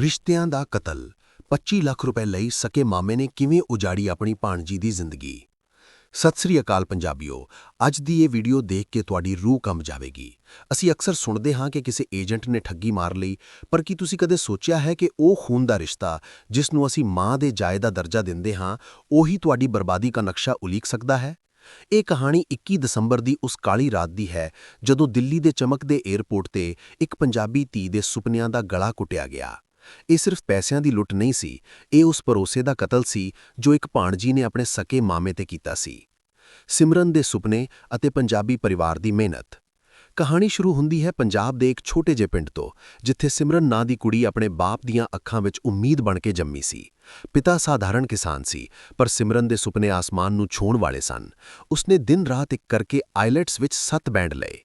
ਰਿਸ਼ਤਿਆਂ ਦਾ ਕਤਲ। 25 ਲੱਖ ਰੁਪਏ ਲਈ ਸਕੇ ਮਾਮੇ ਨੇ ਕਿਵੇਂ ਉਜਾੜੀ ਆਪਣੀ ਭਾਣਜੀ ਦੀ ਜ਼ਿੰਦਗੀ? ਸਤਿ ਸ੍ਰੀ ਅਕਾਲ ਪੰਜਾਬੀਓ, ਅੱਜ ਦੀ ਇਹ ਵੀਡੀਓ ਦੇਖ ਕੇ ਤੁਹਾਡੀ ਰੂਹ ਕੰਬ ਜਾਵੇਗੀ। ਅਸੀਂ ਅਕਸਰ ਸੁਣਦੇ ਹਾਂ ਕਿ ਕਿਸੇ ਏਜੰਟ ਨੇ ਠੱਗੀ ਮਾਰ ਲਈ, ਪਰ ਕੀ ਤੁਸੀਂ ਕਦੇ ਸੋਚਿਆ ਹੈ ਕਿ ਉਹ ਖੂਨ ਦਾ ਰਿਸ਼ਤਾ, ਜਿਸ ਨੂੰ ਅਸੀਂ ਮਾਂ ਦੇ ਜਾਇ ਦਾ ਦਰਜਾ ਦਿੰਦੇ ਹਾਂ, ਉਹੀ ਤੁਹਾਡੀ ਬਰਬਾਦੀ ਦਾ ਨਕਸ਼ਾ ਉਲੀਕ ਸਕਦਾ ਹੈ? ਇਹ ਕਹਾਣੀ 21 ਦਸੰਬਰ ਦੀ ਉਸ ਕਾਲੀ ਰਾਤ ਦੀ ਹੈ, ਜਦੋਂ ਦਿੱਲੀ ਦੇ ਚਮਕਦੇ 에ਅਰਪੋਰਟ ਤੇ ਇੱਕ ਪੰਜਾਬੀ ਧੀ ਦੇ ਸੁਪਨਿਆਂ ਦਾ ਗਲਾ ਕੁੱਟਿਆ ਗਿਆ। ਇਹ ਸਿਰਫ ਪੈਸਿਆਂ ਦੀ ਲੁੱਟ ਨਹੀਂ ਸੀ, ਇਹ ਉਸ ਭਰੋਸੇ ਦਾ ਕਤਲ ਸੀ ਜੋ ਇੱਕ ਭਾਣਜੀ ਨੇ ਆਪਣੇ ਸਕੇ ਮਾਮੇ ਤੇ ਕੀਤਾ ਸੀ। ਸਿਮਰਨ ਦੇ ਸੁਪਨੇ ਅਤੇ ਪੰਜਾਬੀ ਪਰਿਵਾਰ ਦੀ ਮਿਹਨਤ। ਕਹਾਣੀ ਸ਼ੁਰੂ ਹੁੰਦੀ ਹੈ ਪੰਜਾਬ ਦੇ ਇੱਕ ਛੋਟੇ ਜਿਹੇ ਪਿੰਡ ਤੋਂ, ਜਿੱਥੇ ਸਿਮਰਨ ਨਾਂ ਦੀ ਕੁੜੀ ਆਪਣੇ ਬਾਪ ਦੀਆਂ ਅੱਖਾਂ ਵਿੱਚ ਉਮੀਦ ਬਣ ਕੇ ਜੰਮੀ ਸੀ। ਪਿਤਾ ਸਾਧਾਰਨ ਕਿਸਾਨ ਸੀ, ਪਰ ਸਿਮਰਨ ਦੇ ਸੁਪਨੇ ਆਸਮਾਨ ਨੂੰ ਛੋਣ ਵਾਲੇ ਸਨ। ਉਸਨੇ ਦਿਨ ਰਾਤ ਇੱਕ ਕਰਕੇ ਆਈਲੈਟਸ ਵਿੱਚ 7 ਬੈਂਡ ਲਏ।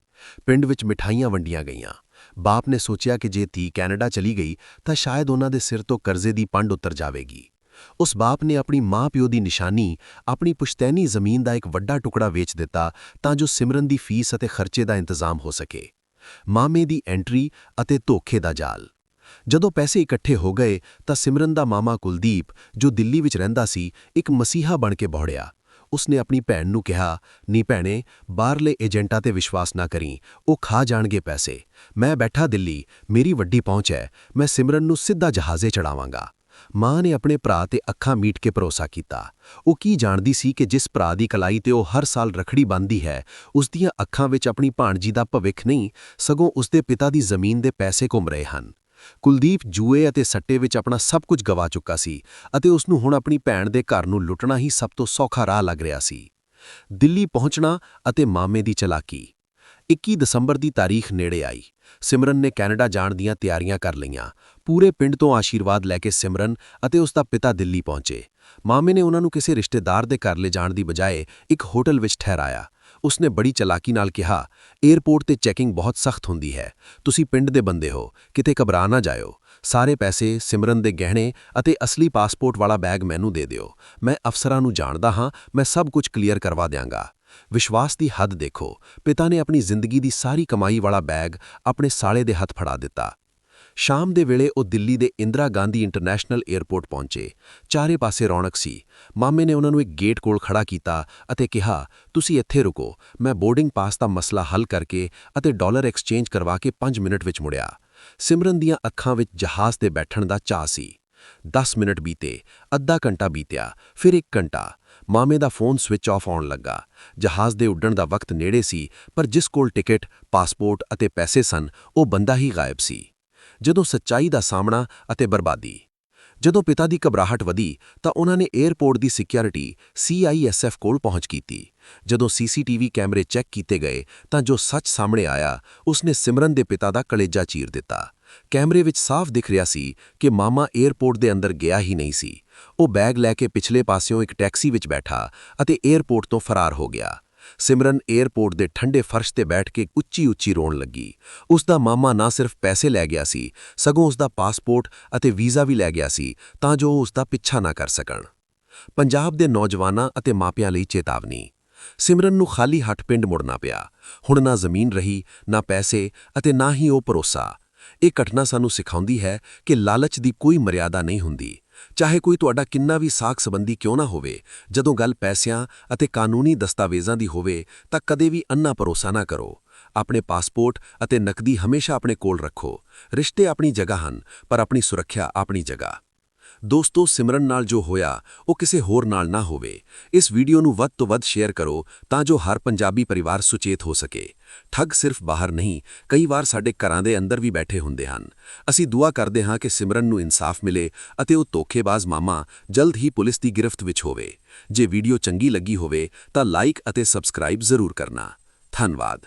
ਪਿੰਡ ਵਿੱਚ ਮਿਠਾਈਆਂ ਵੰਡੀਆਂ ਗਈਆਂ। ਬਾਪ ਨੇ ਸੋਚਿਆ ਕਿ ਜੇ ਧੀ ਕੈਨੇਡਾ ਚਲੀ ਗਈ ਤਾਂ ਸ਼ਾਇਦ ਉਹਨਾਂ ਦੇ ਸਿਰ ਤੋਂ ਕਰਜ਼ੇ ਦੀ ਪੰਡ ਉਤਰ ਜਾਵੇਗੀ। ਉਸ ਬਾਪ ਨੇ ਆਪਣੀ ਮਾਂ-ਪਿਓ ਦੀ ਨਿਸ਼ਾਨੀ, ਆਪਣੀ ਪੁਸ਼ਤੈਨੀ ਜ਼ਮੀਨ ਦਾ ਇੱਕ ਵੱਡਾ ਟੁਕੜਾ ਵੇਚ ਦਿੱਤਾ ਤਾਂ ਜੋ ਸਿਮਰਨ ਦੀ ਫੀਸ ਅਤੇ ਖਰਚੇ ਦਾ ਇੰਤਜ਼ਾਮ ਹੋ ਸਕੇ। ਮਾਮੇ ਦੀ ਐਂਟਰੀ ਅਤੇ ਧੋਖੇ ਦਾ ਜਾਲ। ਜਦੋਂ ਪੈਸੇ ਇਕੱਠੇ ਹੋ ਗਏ ਤਾਂ ਸਿਮਰਨ ਦਾ ਮਾਮਾ ਕੁਲਦੀਪ, ਜੋ ਦਿੱਲੀ ਵਿੱਚ ਰਹਿੰਦਾ ਸੀ, ਇੱਕ ਮਸੀਹਾ ਬਣ ਕੇ ਬੋੜਿਆ। ਉਸਨੇ ਆਪਣੀ ਭੈਣ ਨੂੰ ਕਿਹਾ, ਨੀ ਭੈਣੇ, ਬਾਹਰਲੇ ਏਜੰਟਾਂ ਤੇ ਵਿਸ਼ਵਾਸ ਨਾ ਕਰੀ, ਉਹ ਖਾ ਜਾਣਗੇ ਪੈਸੇ। ਮੈਂ ਬੈਠਾ ਦਿੱਲੀ, ਮੇਰੀ ਵੱਡੀ ਪਹੁੰਚ ਹੈ, ਮੈਂ ਸਿਮਰਨ ਨੂੰ ਸਿੱਧਾ ਜਹਾਜ਼ੇ ਚੜਾਵਾਂਗਾ। ਮਾਂ ਨੇ ਆਪਣੇ ਭਰਾ ਤੇ ਅੱਖਾਂ ਮੀਟ ਕੇ ਭਰੋਸਾ ਕੀਤਾ। ਉਹ ਕੀ ਜਾਣਦੀ ਸੀ ਕਿ ਜਿਸ ਭਰਾ ਦੀ ਕਲਾਈ ਤੇ ਉਹ ਹਰ ਸਾਲ ਰਖੜੀ ਬੰਦੀ ਹੈ, ਉਸ ਦੀਆਂ ਅੱਖਾਂ ਵਿੱਚ ਆਪਣੀ ਭਾਣਜੀ ਦਾ ਭਵਿੱਖ ਨਹੀਂ, ਸਗੋਂ ਉਸਦੇ ਪਿਤਾ ਦੀ ਜ਼ਮੀਨ ਦੇ ਪੈਸੇ ਘੁੰਮ ਰਹੇ ਹਨ। ਕੁਲਦੀਪ ਜੂਏ ਅਤੇ ਸੱਟੇ ਵਿੱਚ ਆਪਣਾ ਸਭ ਕੁਝ ਗਵਾ ਚੁੱਕਾ ਸੀ ਅਤੇ ਉਸ ਨੂੰ ਹੁਣ ਆਪਣੀ ਭੈਣ ਦੇ ਘਰ ਨੂੰ ਲੁੱਟਣਾ ਹੀ ਸਭ ਤੋਂ ਸੌਖਾ ਰਾਹ ਲੱਗ ਰਿਹਾ ਸੀ। ਦਿੱਲੀ ਪਹੁੰਚਣਾ ਅਤੇ ਮਾਮੇ ਦੀ ਚਲਾਕੀ। 21 ਦਸੰਬਰ ਦੀ ਤਾਰੀਖ ਨੇੜੇ ਆਈ। ਸਿਮਰਨ ਨੇ ਕੈਨੇਡਾ ਜਾਣ ਦੀਆਂ ਤਿਆਰੀਆਂ ਕਰ ਲਈਆਂ। ਪੂਰੇ ਪਿੰਡ ਤੋਂ ਆਸ਼ੀਰਵਾਦ ਲੈ ਕੇ ਸਿਮਰਨ ਅਤੇ ਉਸ ਦਾ ਪਿਤਾ ਦਿੱਲੀ ਪਹੁੰਚੇ। ਮਾਮੇ ਨੇ ਉਹਨਾਂ ਨੂੰ ਕਿਸੇ ਰਿਸ਼ਤੇਦਾਰ ਦੇ ਘਰ ਲੈ ਜਾਣ ਦੀ ਬਜਾਏ ਇੱਕ ਹੋਟਲ ਵਿੱਚ ਠਹਿਰਾਇਆ। ਉਸਨੇ ਬੜੀ ਚਲਾਕੀ ਨਾਲ ਕਿਹਾ 에ਅਰਪੋਰਟ ਤੇ ਚੈਕਿੰਗ ਬਹੁਤ ਸਖਤ ਹੁੰਦੀ ਹੈ। ਤੁਸੀਂ ਪਿੰਡ ਦੇ ਬੰਦੇ ਹੋ, ਕਿਤੇ ਘਬਰਾ ਨਾ ਜਾਇਓ। ਸਾਰੇ ਪੈਸੇ ਸਿਮਰਨ ਦੇ ਗਹਿਣੇ ਅਤੇ ਅਸਲੀ ਪਾਸਪੋਰਟ ਵਾਲਾ ਬੈਗ ਮੈਨੂੰ ਦੇ ਦਿਓ। ਮੈਂ ਅਫਸਰਾਂ ਨੂੰ ਜਾਣਦਾ ਹਾਂ, ਮੈਂ ਸਭ ਕੁਝ ਕਲੀਅਰ ਕਰਵਾ ਦਿਆਂਗਾ। ਵਿਸ਼ਵਾਸ ਦੀ ਹੱਦ ਦੇਖੋ। ਪਿਤਾ ਨੇ ਆਪਣੀ ਜ਼ਿੰਦਗੀ ਦੀ ਸਾਰੀ ਕਮਾਈ ਵਾਲਾ ਬੈਗ ਆਪਣੇ ਸਾਲੇ ਦੇ ਹੱਥ ਫੜਾ ਦਿੱਤਾ। ਸ਼ਾਮ ਦੇ ਵੇਲੇ ਉਹ ਦਿੱਲੀ ਦੇ ਇੰਦਰਾ ਗਾਂਧੀ ਇੰਟਰਨੈਸ਼ਨਲ 에ਅਰਪੋਰਟ ਪਹੁੰਚੇ। ਚਾਰੇ ਪਾਸੇ ਰੌਣਕ ਸੀ। ਮਾਮੇ ਨੇ ਉਹਨਾਂ ਨੂੰ ਇੱਕ ਗੇਟ ਕੋਲ ਖੜਾ ਕੀਤਾ ਅਤੇ ਕਿਹਾ, ਤੁਸੀਂ ਇੱਥੇ ਰੁਕੋ। ਮੈਂ ਬੋਰਡਿੰਗ ਪਾਸ ਦਾ ਮਸਲਾ ਹੱਲ ਕਰਕੇ ਅਤੇ ਡਾਲਰ ਐਕਸਚੇਂਜ ਕਰਵਾ ਕੇ 5 ਮਿੰਟ ਵਿੱਚ ਮੁੜਿਆ। ਸਿਮਰਨ ਦੀਆਂ ਅੱਖਾਂ ਵਿੱਚ ਜਹਾਜ਼ ਤੇ ਬੈਠਣ ਦਾ ਚਾਹ ਸੀ। 10 ਮਿੰਟ ਬੀਤੇ, ਅੱਧਾ ਘੰਟਾ ਬੀਤਿਆ, ਫਿਰ 1 ਘੰਟਾ। ਮਾਮੇ ਦਾ ਫੋਨ ਸਵਿਚ ਆਫ ਆਉਣ ਲੱਗਾ। ਜਹਾਜ਼ ਦੇ ਉੱਡਣ ਦਾ ਵਕਤ ਨੇੜੇ ਸੀ, ਪਰ ਜਿਸ ਕੋਲ ਟਿਕਟ, ਪਾਸਪੋਰਟ ਅਤੇ ਪੈਸੇ ਸਨ, ਉਹ ਬੰਦਾ ਹੀ ਗਾਇਬ ਸੀ। ਜਦੋਂ ਸੱਚਾਈ ਦਾ ਸਾਹਮਣਾ ਅਤੇ ਬਰਬਾਦੀ। ਜਦੋਂ ਪਿਤਾ ਦੀ ਘਬਰਾਹਟ ਵਧੀ, ਤਾਂ ਉਹਨਾਂ ਨੇ 에ਅਰਪੋਰਟ ਦੀ ਸਿਕਿਉਰਿਟੀ ਸੀਆਈਐਸਐਫ ਕੋਲ ਪਹੁੰਚ ਕੀਤੀ। ਜਦੋਂ ਸੀਸੀਟੀਵੀ ਕੈਮਰੇ ਚੈੱਕ ਕੀਤੇ ਗਏ, ਤਾਂ ਜੋ ਸੱਚ ਸਾਹਮਣੇ ਆਇਆ, ਉਸਨੇ ਸਿਮਰਨ ਦੇ ਪਿਤਾ ਦਾ ਕਲੇਜਾ ਚੀਰ ਦਿੱਤਾ। ਕੈਮਰੇ ਵਿੱਚ ਸਾਫ਼ ਦਿਖ ਰਿਹਾ ਸੀ ਕਿ ਮਾਮਾ 에ਅਰਪੋਰਟ ਦੇ ਅੰਦਰ ਗਿਆ ਹੀ ਨਹੀਂ ਸੀ। ਉਹ ਬੈਗ ਲੈ ਕੇ ਪਿਛਲੇ ਪਾਸਿਓਂ ਇੱਕ ਟੈਕਸੀ ਵਿੱਚ ਬੈਠਾ ਅਤੇ 에ਅਰਪੋਰਟ ਤੋਂ ਫਰਾਰ ਹੋ ਗਿਆ। ਸਿਮਰਨ 에ਅਰਪੋਰਟ ਦੇ ਠੰਡੇ ਫਰਸ਼ ਤੇ ਬੈਠ ਕੇ ਉੱਚੀ-ਉੱਚੀ ਰੋਣ ਲੱਗੀ। ਉਸ ਦਾ ਮਾਮਾ ਨਾ ਸਿਰਫ ਪੈਸੇ ਲੈ ਗਿਆ ਸੀ, ਸਗੋਂ ਉਸ ਦਾ ਪਾਸਪੋਰਟ ਅਤੇ ਵੀਜ਼ਾ ਵੀ ਲੈ ਗਿਆ ਸੀ, ਤਾਂ ਜੋ ਉਹ ਉਸ ਦਾ ਪਿੱਛਾ ਨਾ ਕਰ ਸਕਣ। ਪੰਜਾਬ ਦੇ ਨੌਜਵਾਨਾਂ ਅਤੇ ਮਾਪਿਆਂ ਲਈ ਚੇਤਾਵਨੀ। ਸਿਮਰਨ ਨੂੰ ਖਾਲੀ ਹੱਥ ਪਿੰਡ ਮੁੜਨਾ ਪਿਆ। ਹੁਣ ਨਾ ਜ਼ਮੀਨ ਰਹੀ, ਨਾ ਪੈਸੇ ਅਤੇ ਨਾ ਹੀ ਉਹ ਭਰੋਸਾ। ਇਹ ਘਟਨਾ ਸਾਨੂੰ ਸਿਖਾਉਂਦੀ ਹੈ ਕਿ ਲਾਲਚ ਦੀ ਕੋਈ ਮਰਿਆਦਾ ਨਹੀਂ ਹੁੰਦੀ। ਚਾਹੇ ਕੋਈ ਤੁਹਾਡਾ ਕਿੰਨਾ ਵੀ ਸਾਖ ਸੰਬੰਧੀ ਕਿਉਂ ਨਾ ਹੋਵੇ, ਜਦੋਂ ਗੱਲ ਪੈਸਿਆਂ ਅਤੇ ਕਾਨੂੰਨੀ ਦਸਤਾਵੇਜ਼ਾਂ ਦੀ ਹੋਵੇ, ਤਾਂ ਕਦੇ ਵੀ ਅੰਨਾ ਭਰੋਸਾ ਨਾ ਕਰੋ। ਆਪਣੇ ਪਾਸਪੋਰਟ ਅਤੇ ਨਕਦੀ ਹਮੇਸ਼ਾ ਆਪਣੇ ਕੋਲ ਰੱਖੋ। ਰਿਸ਼ਤੇ ਆਪਣੀ ਜਗ੍ਹਾ ਹਨ, ਪਰ ਆਪਣੀ ਸੁਰੱਖਿਆ ਆਪਣੀ ਜਗ੍ਹਾ। ਦੋਸਤੋ, ਸਿਮਰਨ ਨਾਲ ਜੋ ਹੋਇਆ, ਉਹ ਕਿਸੇ ਹੋਰ ਨਾਲ ਨਾ ਹੋਵੇ। ਇਸ ਵੀਡੀਓ ਨੂੰ ਵੱਧ ਤੋਂ ਵੱਧ ਸ਼ੇਅਰ ਕਰੋ, ਤਾਂ ਜੋ ਹਰ ਪੰਜਾਬੀ ਪਰਿਵਾਰ ਸੁਚੇਤ ਹੋ ਸਕੇ। ਠੱਗ ਸਿਰਫ ਬਾਹਰ ਨਹੀਂ, ਕਈ ਵਾਰ ਸਾਡੇ ਘਰਾਂ ਦੇ ਅੰਦਰ ਵੀ ਬੈਠੇ ਹੁੰਦੇ ਹਨ। ਅਸੀਂ ਦੁਆ ਕਰਦੇ ਹਾਂ ਕਿ ਸਿਮਰਨ ਨੂੰ ਇਨਸਾਫ ਮਿਲੇ ਅਤੇ ਉਹ ਧੋਖੇਬਾਜ਼ ਮਾਮਾ ਜਲਦ ਹੀ ਪੁਲਿਸ ਦੀ ਗ੍ਰਿਫਤ ਵਿੱਚ ਹੋਵੇ। ਜੇ ਵੀਡੀਓ ਚੰਗੀ ਲੱਗੀ ਹੋਵੇ, ਤਾਂ ਲਾਈਕ ਅਤੇ ਸਬਸਕ੍ਰਾਈਬ ਜ਼ਰੂਰ ਕਰਨਾ। ਧੰਨਵਾਦ।